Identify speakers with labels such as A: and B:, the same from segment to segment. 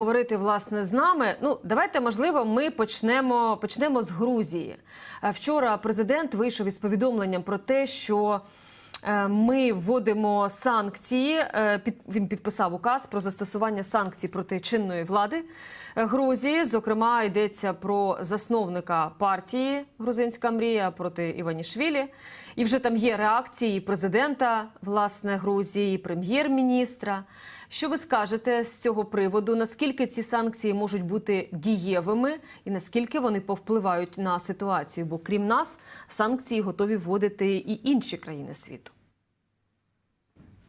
A: Говорити власне з нами. Ну давайте можливо, ми почнемо почнемо з Грузії. Е, Вчора президент вийшов із повідомленням про те, що е, ми вводимо санкції. е, Він підписав указ про застосування санкцій проти чинної влади Грузії. Зокрема, йдеться про засновника партії Грузинська мрія проти Іванішвілі. І вже там є реакції президента власне Грузії, прем'єр-міністра. Що ви скажете з цього приводу? Наскільки ці санкції можуть бути дієвими, і наскільки вони повпливають на ситуацію? Бо крім нас, санкції готові вводити і інші країни світу.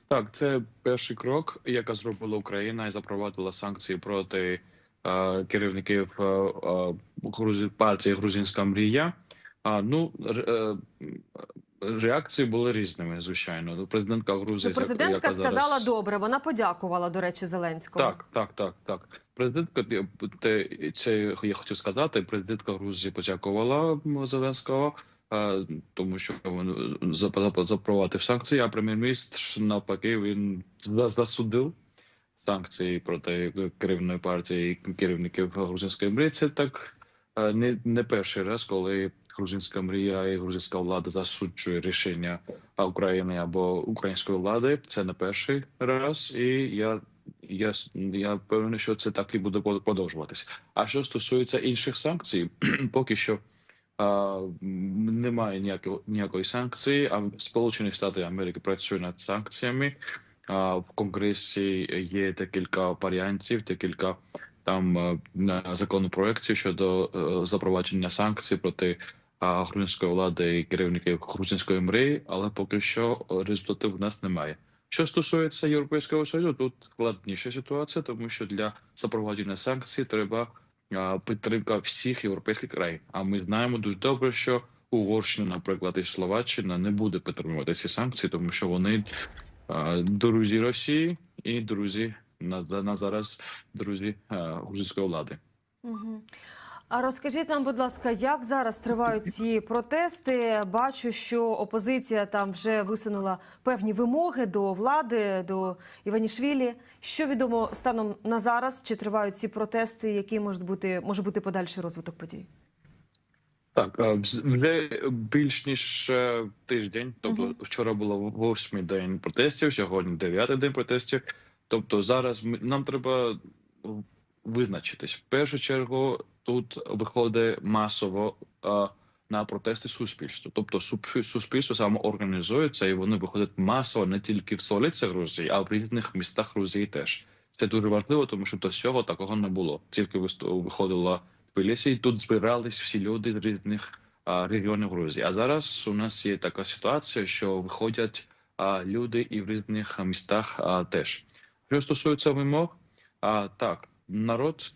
B: Так, це перший крок, яка зробила Україна і запровадила санкції проти е, керівників е, е, партії Грузинська мрія. А ну е, реакції були різними, звичайно. Ну, Президентка Грузії
A: Ну, президентка
B: яка зараз-
A: сказала добре. Вона подякувала, до речі, Зеленському.
B: Так, так, так, так. Президентка те- це я хочу сказати. Президентка Грузії подякувала Зеленського, е, тому що він запровадив санкції. А прем'єр-міністр навпаки він за- засудив санкції проти керівної партії і керівників грузинської мрії. Це так е, не, не перший раз, коли грузинська мрія і грузинська влада засуджує рішення України або української влади. Це не перший раз, і я. Я я певний, що це так і буде продовжуватися. А що стосується інших санкцій, поки що а, немає ніякої ніякої санкції. А Сполучені Штати Америки працюють над санкціями. А, в Конгресі є декілька варіантів, декілька там е, законопроєктів щодо е, запровадження санкцій проти грузинської влади і керівників грузинської мрії, але поки що результатів в нас немає. Що стосується Європейського Союзу, тут складніша ситуація, тому що для запровадження санкцій треба підтримка всіх європейських країн. А ми знаємо дуже добре, що Угорщина, наприклад, і Словаччина не буде підтримувати ці санкції, тому що вони друзі Росії і друзі на, на зараз друзі грузинської влади.
A: Угу. А розкажіть нам, будь ласка, як зараз тривають ці протести? Бачу, що опозиція там вже висунула певні вимоги до влади, до Іванішвілі. Що відомо станом на зараз? Чи тривають ці протести? Який може бути може бути подальший розвиток подій?
B: Так, а, вже більш ніж е, тиждень. Тобто, вчора було восьмий день протестів, сьогодні дев'ятий день протестів. Тобто, зараз ми нам треба визначитись. В першу чергу тут виходить масово а, на протести суспільство. Тобто, суспільство саме організується, і вони виходять масово не тільки в столиці Грузії, а в різних містах Грузії теж. Це дуже важливо, тому що до цього такого не було. Тільки виходила Тбілісі, і тут збирались всі люди з різних а, регіонів Грузії. А зараз у нас є така ситуація, що виходять а, люди і в різних містах а, теж. Що стосується вимог, а, так народ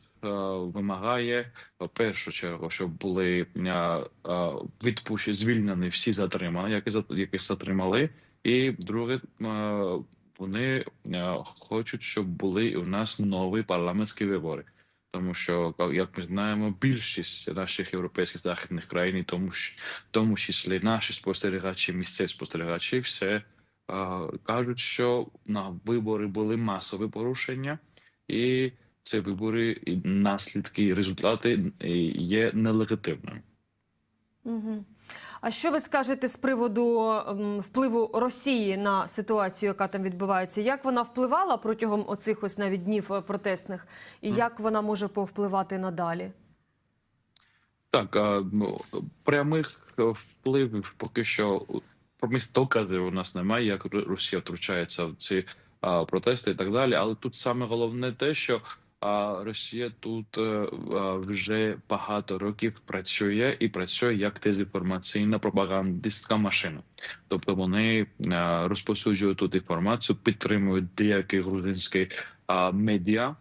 B: вимагає в першу чергу, щоб були а, а, відпущені, звільнені всі затримані, яких затримали, і друге. Вони хочуть, щоб були у нас нові парламентські вибори тому що як ми знаємо, більшість наших європейських західних країн, тому в тому числі наші спостерігачі, місцеві спостерігачі, все е, кажуть, що на вибори були масові порушення, і ці вибори і наслідки, і результати е, є нелегітимними.
A: Угу. А що ви скажете з приводу впливу Росії на ситуацію, яка там відбувається? Як вона впливала протягом оцих ось навіть днів е, протестних, і як вона може повпливати надалі?
B: Так, а, ну, прямих е, впливів поки що прямих доказів у нас немає, як Росія втручається в ці а, протести і так далі. Але тут саме головне те, що Росія тут е, вже багато років працює і працює як дезінформаційна пропагандистська машина. Тобто вони а, розповсюджують тут інформацію, підтримують деякі грузинські медіа.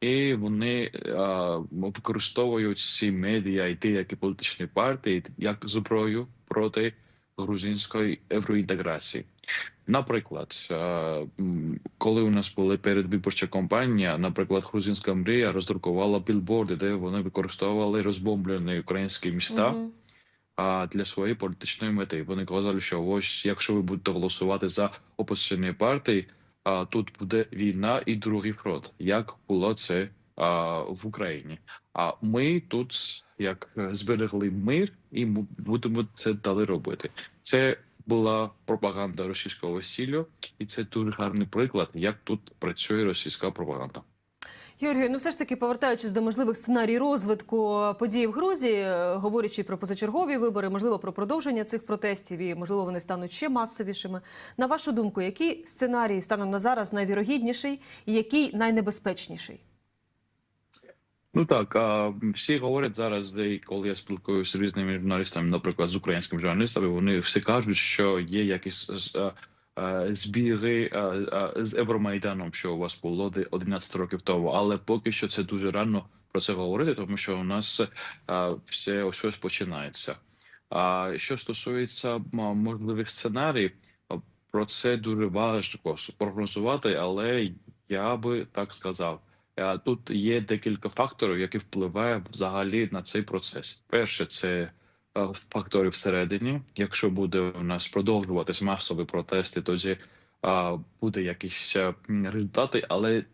B: І вони а, використовують ці медіа і деякі політичні партії як зброю проти грузинської євроінтеграції. Наприклад, коли у нас була передвиборча кампанія, наприклад, грузинська мрія роздрукувала білборди, де вони використовували розбомблені українські міста а для своєї політичної мети. Вони казали, що ось якщо ви будете голосувати за опозиційні партії, а тут буде війна і другий фронт. Як було це а, в Україні. А ми тут як е, зберегли мир і будемо це далі робити. Це була пропаганда російського весілля, і це дуже гарний приклад, як тут працює російська пропаганда.
A: Георгію, ну все ж таки повертаючись до можливих сценарій розвитку подій в Грузії, е, говорячи про позачергові вибори, можливо, про продовження цих протестів і можливо вони стануть ще масовішими. На вашу думку, який сценарій станом на зараз найвірогідніший і який найнебезпечніший?
B: Ну так, а всі говорять зараз, де коли я спілкуюся з різними журналістами, наприклад, з українськими журналістами, вони всі кажуть, що є якісь е, е, збіги е, е, з Евромайданом, що у вас було де 11 років тому, але поки що це дуже рано про це говорити, тому що у нас все ось починається. А що стосується можливих сценаріїв, про це дуже важко прогнозувати, але я би так сказав. Е, Тут є декілька факторів, які впливають взагалі на цей процес. Перше, це е, фактори всередині. Якщо буде у нас продовжуватись масові протести, тоді е, буде якісь результати, але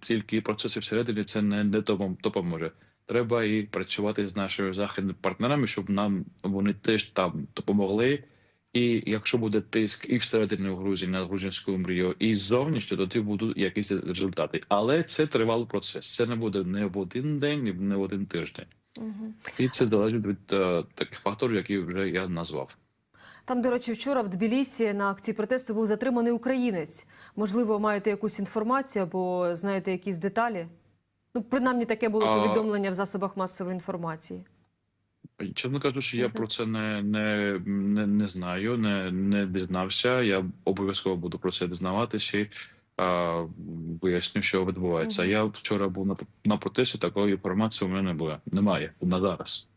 B: тільки процеси всередині це не допоможе. Треба і працювати з нашими західними партнерами, щоб нам вони теж там допомогли. І якщо буде тиск і всередині Грузії на грузинську мрію, і зовні, то тоді будуть якісь результати. Але це тривалий процес. Це не буде не в один день, ні не в один тиждень.
A: Угу.
B: І це залежить від е, таких факторів, які вже я назвав.
A: Там, до речі, вчора в Тбілісі на акції протесту був затриманий українець. Можливо, маєте якусь інформацію або знаєте якісь деталі? Ну, принаймні, таке було
B: А-
A: повідомлення в засобах масової інформації.
B: Чесно кажучи, я про це не, не, не, не знаю, не, не дізнався. Я обов'язково буду про це дізнаватися і е, виясню, що відбувається.
A: Мгм.
B: Я вчора був на, на протесті, такої інформації у мене не було. Немає на зараз.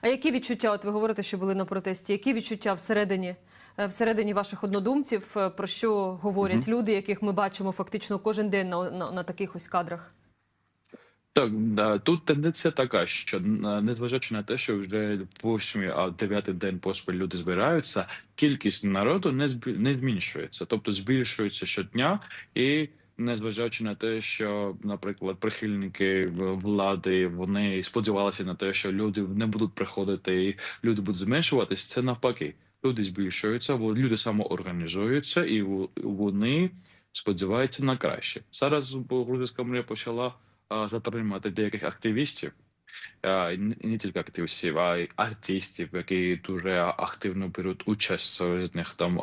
A: А які відчуття? От ви говорите, що були на протесті? Які відчуття всередині, е, всередині ваших однодумців? е, Про що говорять люди, яких ми бачимо фактично кожен день на, на, на таких ось кадрах?
B: Так, тут тенденція така, що незважаючи на те, що вже восьмий, а дев'ятий день поспіль люди збираються, кількість народу не не зменшується, тобто збільшується щодня, і незважаючи на те, що, наприклад, прихильники влади вони сподівалися на те, що люди не будуть приходити і люди будуть зменшуватись, це навпаки. Люди збільшуються, люди самоорганізуються, і вони сподіваються на краще. Зараз грузинська мрія почала затримати деяких активістів, не тільки активістів, а й артистів, які дуже активно беруть участь в різних там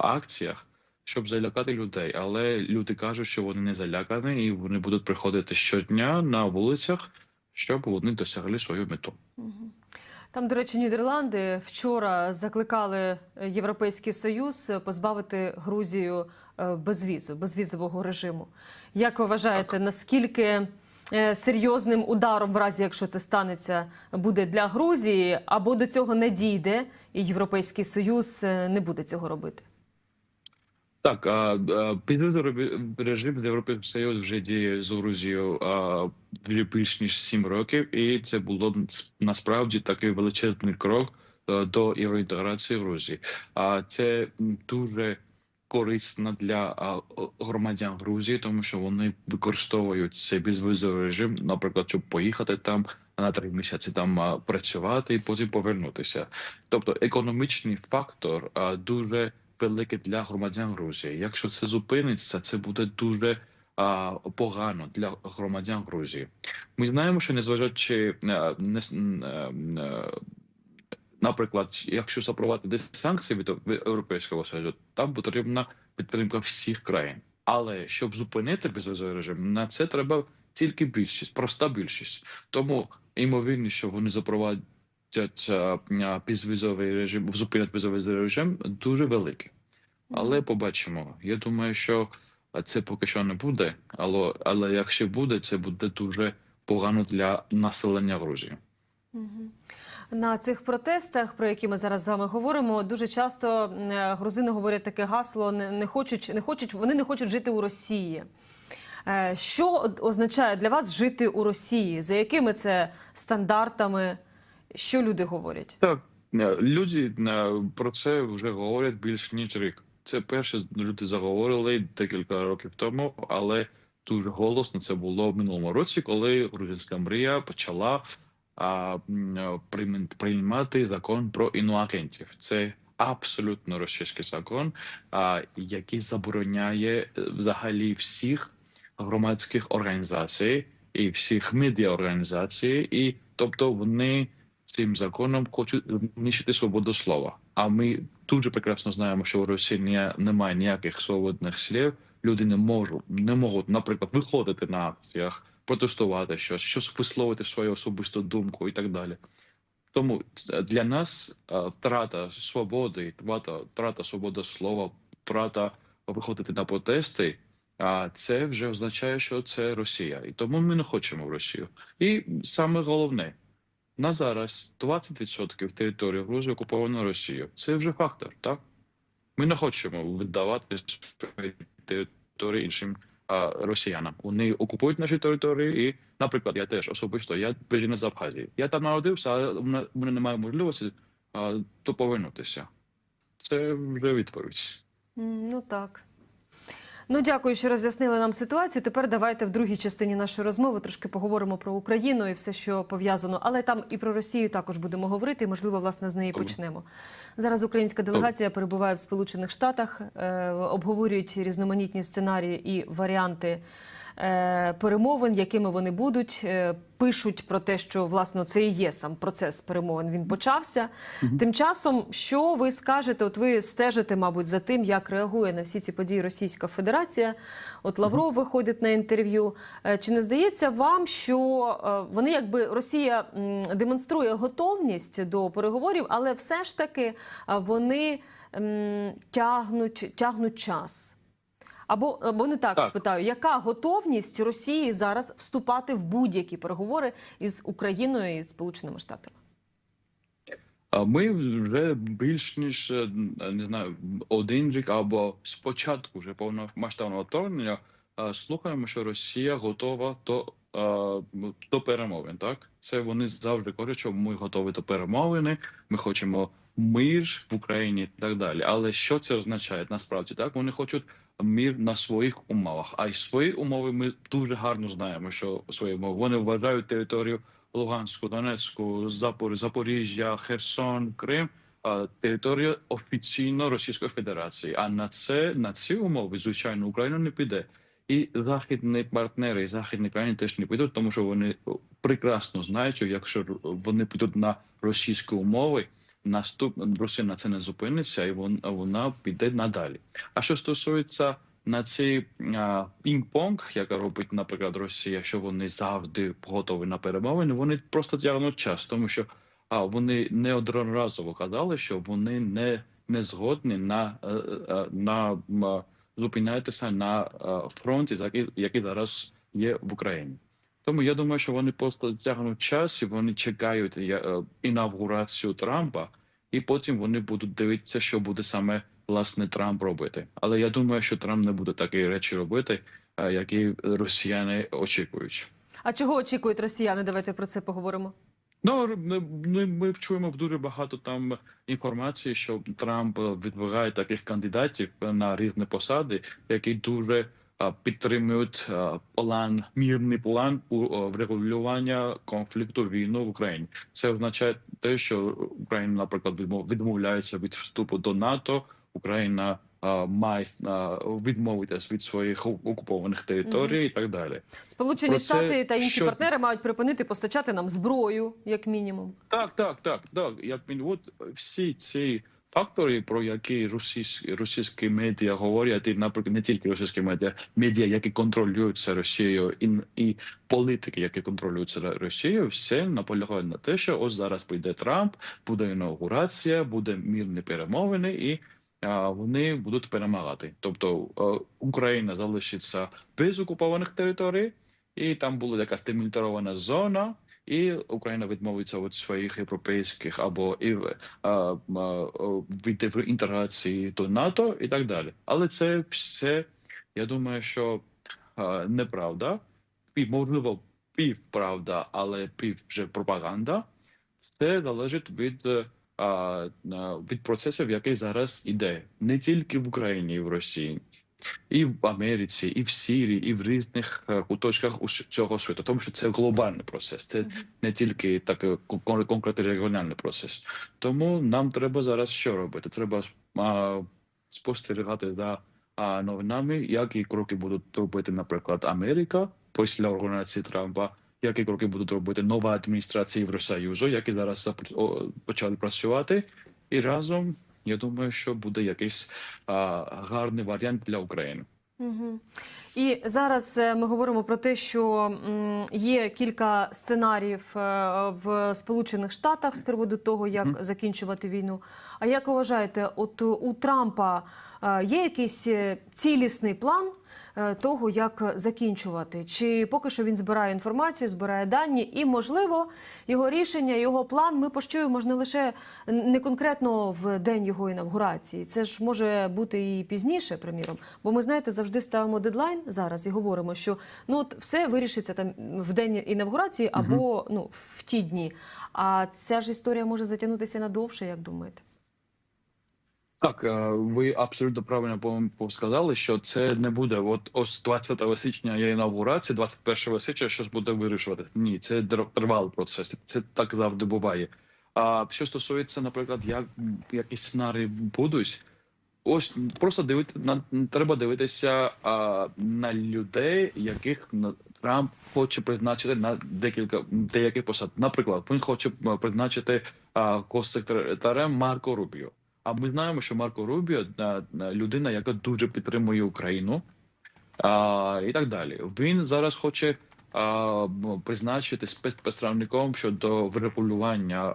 B: акціях, щоб залякати людей. Але люди кажуть, що вони не залякані, і вони будуть приходити щодня на вулицях, щоб вони досягли свою мету.
A: Там, до речі, Нідерланди вчора закликали Європейський Союз позбавити Грузію безвізу, безвізового режиму. Як ви вважаєте, наскільки е, серйозним ударом, в разі якщо це станеться, буде для Грузії, або до цього не дійде, і Європейський Союз е, не буде цього робити?
B: Так, а режим з Європейським Союзом вже діє з Грузією більш ніж сім років, і це було насправді такий величезний крок е, до євроінтеграції Грузії. А це дуже корисно для громадян Грузії, тому що вони використовують цей безвізовий режим, наприклад, щоб поїхати там на три місяці там працювати і потім повернутися. Тобто економічний фактор дуже велике для громадян Грузії. Якщо це зупиниться, це буде дуже погано для громадян Грузії. Ми знаємо, що незважаючи не наприклад, якщо запровадити санкції від від Європейського Союзу, там потрібна підтримка всіх країн. Але щоб зупинити безвізовий режим, на це треба тільки більшість, проста більшість. Тому ймовірність, що вони запровадять е, е, безвізовий режим, зупинять безвізовий режим, дуже великий. Але побачимо. Я думаю, що це поки що не буде, але, але якщо буде, це буде дуже погано для населення Грузії.
A: На цих протестах, про які ми зараз з вами говоримо, дуже часто е, грузини говорять таке гасло: не, хочуть, не хочуть, вони не хочуть жити у Росії. Е, Що означає для вас жити у Росії? За якими це стандартами? Що люди говорять?
B: Так, е, люди про це вже говорять більш ніж рік. Це перше люди заговорили декілька років тому, але дуже голосно це було в минулому році, коли грузинська мрія почала приймати закон про інуагентів. Це абсолютно російський закон, який забороняє е, взагалі всіх громадських організацій і всіх медіаорганізацій, і тобто вони цим законом хочуть знищити свободу слова. А ми дуже прекрасно знаємо, що в Росії немає ніяких свободних слів. Люди не можуть не можуть, наприклад, виходити на акціях, протестувати щось, щось висловити свою особисту думку і так далі. Тому для нас е, втрата свободи, втрата, втрата свободи слова, втрата виходити на протести. А це вже означає, що це Росія, і тому ми не хочемо в Росію. І саме головне на зараз 20% території Грузії окуповано Росією. Це вже фактор, так? Ми не хочемо віддавати території іншим росіянам. Вони окупують наші території, і, наприклад, я теж особисто я біженець з Абхазії. Я там народився, але в мене, немає можливості а, то повернутися. Це вже відповідь.
A: Ну так. Ну, дякую, що роз'яснили нам ситуацію. Тепер давайте в другій частині нашої розмови трошки поговоримо про Україну і все, що пов'язано. Але там і про Росію також будемо говорити. І, можливо, власне з неї почнемо. Зараз українська делегація перебуває в Сполучених Штатах, е, обговорюють різноманітні сценарії і варіанти. Е, Перемовин, якими вони будуть, Е, пишуть про те, що власне це і є сам процес перемовин. Він почався. Тим часом, що ви скажете? От ви стежите, мабуть, за тим, як реагує на всі ці події Російська Федерація. От Лавров виходить на інтерв'ю. Е, Чи не здається вам, що вони, якби Росія демонструє готовність до переговорів, але все ж таки вони тягнуть, тягнуть час? Або, або не так,
B: Так.
A: спитаю, яка готовність Росії зараз вступати в будь-які переговори із Україною і Сполученими Штатами?
B: Ми вже більш ніж е, не знаю один рік або спочатку вже повномасштабного вторгнення е, слухаємо, що Росія готова до, е, до перемовин. Так це вони завжди кажуть, що ми готові до перемовини. Ми хочемо мир в Україні і так далі. Але що це означає насправді? Так вони хочуть мир на своїх умовах. А й свої умови ми дуже гарно знаємо, що свої умови вони вважають територію. Луганську, Донецьку, Запор, Запоріжжя, Херсон, Крим територія офіційно Російської Федерації. А на це на ці умови, звичайно, Україна не піде. І західні партнери, і західні країни теж не підуть, тому що вони прекрасно знають, що якщо вони підуть на російські умови, наступ Росія на це не зупиниться, і вон- вона піде надалі. А що стосується на цей пінг-понг, яка робить, наприклад, Росія, що вони завжди готові на перемовини, вони просто тягнуть час, тому що а, вони неодноразово казали, що вони не, не згодні на, е, е, на зупинятися на е, фронті, який зараз є в Україні. Тому я думаю, що вони просто тягнуть час і вони чекають е, інавгурацію Трампа, і потім вони будуть дивитися, що буде саме власне Трамп робити. Але я думаю, що Трамп не буде такі речі робити, е, які росіяни очікують.
A: А чого очікують росіяни? Давайте про це поговоримо.
B: Ну ми, ми, чуємо дуже багато там інформації, що Трамп відбирає таких кандидатів на різні посади, які дуже підтримують план, мірний план у врегулювання конфлікту війну в Україні. Це означає те, що Україна, наприклад, відмов- відмовляється від вступу до НАТО. Україна має а, відмовитися від своїх окупованих територій і так далі.
A: Сполучені
B: Про це
A: Штати та інші
B: що-
A: партнери мають припинити постачати нам зброю, як мінімум.
B: Так, так, так, так. Як він от всі ці фактори, про які російські російські медіа говорять, і наприклад, не тільки російські медіа, медіа, які контролюються Росією, і, і політики, які контролюються Росією, все наполягають на те, що ось зараз прийде Трамп, буде інаугурація, буде мирні перемовини, і вони будуть перемагати. Тобто е, Україна залишиться без окупованих територій, і там була якась демілітарована зона. І Україна відмовиться від своїх європейських або і а, від інтеграції до НАТО і так далі. Але це все, я думаю, що неправда, і можливо півправда, але пів вже пропаганда. Все залежить від, е, від процесів, який зараз іде не тільки в Україні і в Росії, і в Америці, і в Сирії, і в різних е, куточках цього світу, тому що це глобальний процес, це не тільки такий кон- конкретний регіональний процес. Тому нам треба зараз що робити? Треба а, спостерігати за а, новинами, які кроки будуть робити, наприклад, Америка після організації Трампа. Які кроки будуть робити нова адміністрація Євросоюзу, які зараз почали працювати, і разом я думаю, що буде якийсь а, гарний варіант для України.
A: Угу. І зараз е, ми говоримо про те, що є кілька сценаріїв е, в Сполучених Штатах з приводу того, як
B: Мгм.
A: закінчувати війну. А як ви вважаєте, от у Трампа е, є якийсь цілісний план? Е, Того, як закінчувати, чи поки що він збирає інформацію, збирає дані, і можливо його рішення, його план ми почуємо ж не лише не конкретно в день його інавгурації. Це ж може бути і пізніше, приміром. Бо ми знаєте, завжди ставимо дедлайн зараз і говоримо, що ну от все вирішиться там в день інавгурації або ну в ті дні. А ця ж історія може затягнутися надовше, як думаєте?
B: Так, е, ви абсолютно правильно сказали, що це не буде. От ось 20 січня є інавгурація, 21 січня щось буде вирішувати. Ні, це тривалий процес. Це так завжди буває. А що стосується, наприклад, як якісь сценарії будуть, ось просто дивити на треба дивитися а, на людей, яких Трамп хоче призначити на декілька деяких посад. Наприклад, він хоче призначити а, госсекретарем Марко Рубіо. А ми знаємо, що Марко Рубіо людина, яка дуже підтримує Україну, а, і так далі. Він зараз хоче а, призначити спецпредставником щодо врегулювання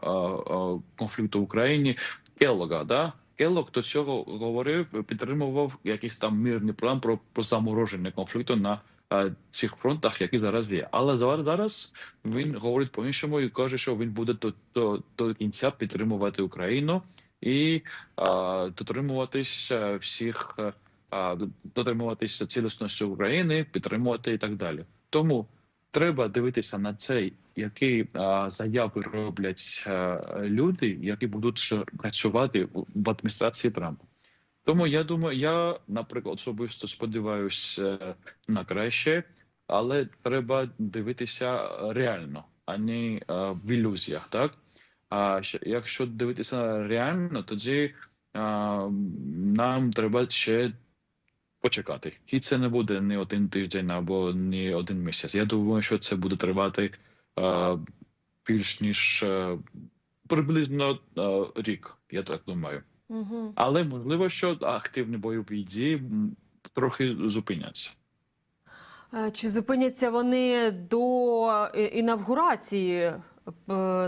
B: конфлікту в Україні Келлога. Да? Келлог до цього говорив, підтримував якийсь там мирний план про, про замороження конфлікту на а, цих фронтах, які зараз є. Але зараз, зараз він говорить по-іншому і каже, що він буде до, до, до кінця підтримувати Україну і дотримуватися всіх е, дотримуватися цілісності України, підтримувати і так далі. Тому треба дивитися на це, які заяви роблять а, люди, які будуть працювати в адміністрації Трампа. Тому я думаю, я, наприклад, особисто сподіваюся на краще, але треба дивитися реально, а не а, в ілюзіях, так? А якщо дивитися реально, тоді а, нам треба ще почекати. І це не буде не один тиждень або не один місяць. Я думаю, що це буде тривати а, більш ніж а, приблизно а, рік, я так думаю.
A: Угу.
B: Але можливо, що активні бойові дії трохи зупиняться.
A: Е, Чи зупиняться вони до е, інавгурації е,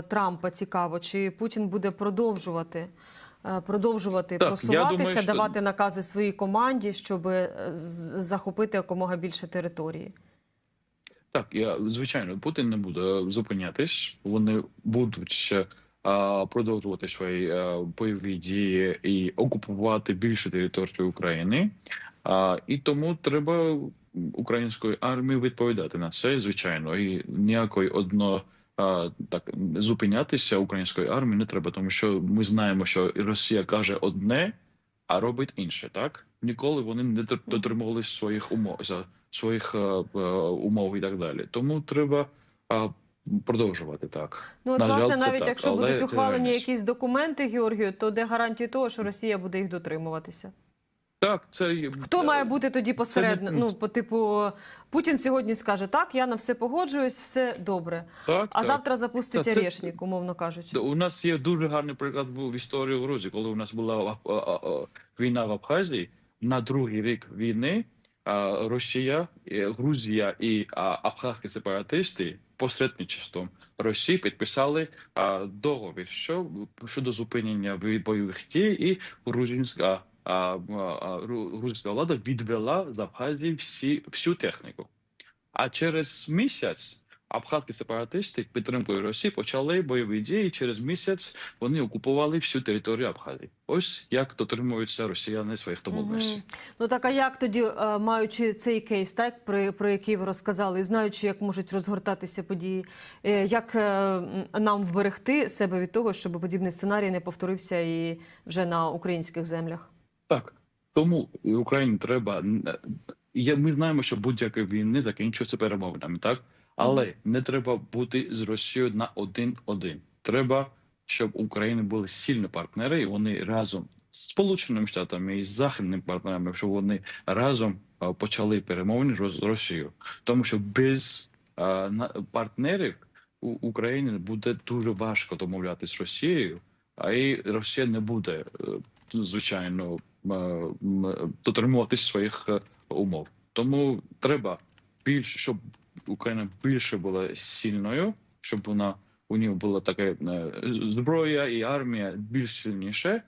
A: Трампа? Цікаво, чи Путін буде продовжувати? е, Продовжувати
B: Так,
A: просуватися,
B: думаю, що-
A: давати накази своїй команді, щоб е, захопити якомога більше території.
B: Так, я звичайно, Путін не буде зупинятись. Вони будуть ще а, продовжувати свої а, бойові дії і окупувати більше території України. А, і тому треба української армії відповідати на це, звичайно, і ніякої одно. Так зупинятися української армії не треба, тому що ми знаємо, що Росія каже одне, а робить інше. Так ніколи вони не дотримувалися своїх умов за своїх е, е, умов і так далі. Тому треба продовжувати так.
A: Ну, от, власне, навіть
B: так,
A: якщо
B: але
A: будуть ухвалені якісь документи, Георгію, то де гарантії того, що Росія буде їх дотримуватися?
B: Так, це
A: Хто має бути тоді посередньо? Ну, по типу, Путін сьогодні скаже, так, я на все погоджуюсь, все добре.
B: так,
A: А
B: так.
A: завтра запустить
B: Це-
A: орешник, умовно кажучи.
B: У нас є дуже гарний приклад в в історії Грузії, коли у нас була а, а, а, війна в Абхазії. На другий рік війни а, Росія, Грузія і а, абхазькі сепаратисти посередничеством Росії підписали а, договір що, щодо зупинення бойових дій, і грузинська грузинська влада відвела з Абхазії всі всю техніку. А через місяць абхазькі сепаратисти підтримкою Росії почали бойові дії. Через місяць вони окупували всю територію Абхазії. Ось як дотримуються росіяни своїх домовленостей.
A: Мгм. Ну так а як тоді, е, маючи цей кейс, так про, про який ви розказали, знаючи, як можуть розгортатися події, е, як е, нам вберегти себе від того, щоб подібний сценарій не повторився і вже на українських землях?
B: Так. Тому Україні треба е. Ми знаємо, що будь-яка війни закінчується перемовинами, так але не треба бути з Росією на один-один. Треба, щоб Україна були сильні партнери, і вони разом з Сполученими Штатами і з західними партнерами, щоб вони разом е, почали перемовини з Росією, тому що без е, партнерів у Україні буде дуже важко домовлятися з Росією, а і Росія не буде е, звичайно е, дотримуватись своїх е, умов. Тому треба більше, щоб Україна більше була сильною, щоб вона у нього була така е, зброя і армія більш сильніше.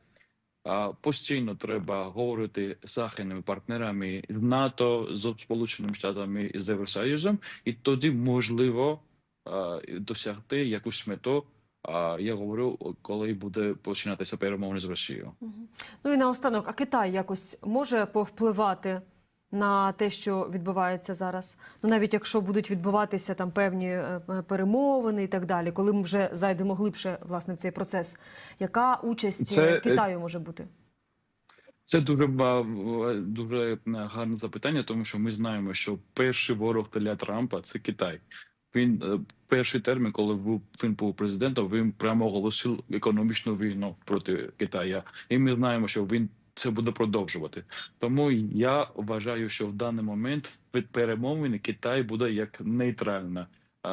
B: Постійно треба говорити з західними партнерами з НАТО, з Сполученими Штатами і з Євросоюзом, і тоді можливо е, досягти якусь мету. А я говорю, коли буде починатися перемовини з Росією.
A: Ну і наостанок, а Китай якось може повпливати на те, що відбувається зараз? Ну навіть якщо будуть відбуватися там певні е, е, перемовини і так далі, коли ми вже зайдемо глибше власне в цей процес, яка участь
B: Це,
A: е, Китаю може бути?
B: Це дуже дуже гарне запитання, тому що ми знаємо, що перший ворог для Трампа це Китай. Він е, перший термін, коли він був президентом, він прямо оголосив економічну війну проти Китаю. І ми знаємо, що він це буде продовжувати. Тому я вважаю, що в даний момент від перемовини Китай буде як нейтральна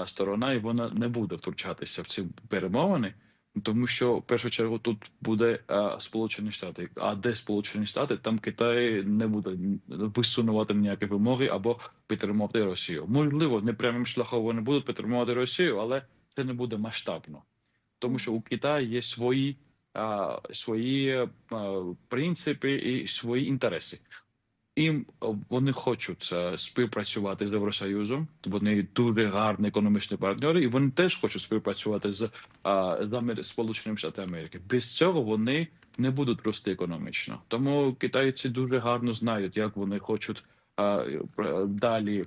B: сторона, і вона не буде втручатися в ці перемовини. Тому що в першу чергу тут буде а, Сполучені Штати. А де Сполучені Штати, там Китай не буде висунувати ніякі вимоги або підтримувати Росію. Можливо, непрямим шляхом вони будуть підтримувати Росію, але це не буде масштабно, тому що у Китаї є свої, а, свої а, принципи і свої інтереси. Їм вони хочуть співпрацювати з Євросоюзом. Вони дуже гарні економічні партнери, і вони теж хочуть співпрацювати з, а, з Сполученими Штатами Америки. Без цього вони не будуть рости економічно. Тому китайці дуже гарно знають, як вони хочуть далі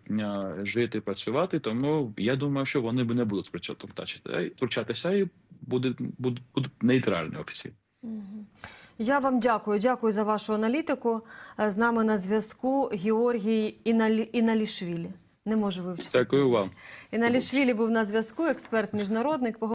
B: жити, працювати. Тому я думаю, що вони б не будуть при цьому втручатися- і будуть, будуть нейтральні офіційно.
A: Я вам дякую. Дякую за вашу аналітику. Е, З нами на зв'язку Георгій Іналі... Іналішвілі. Не можу вивчити.
B: Дякую вам.
A: Іналішвілі був на зв'язку, експерт міжнародник.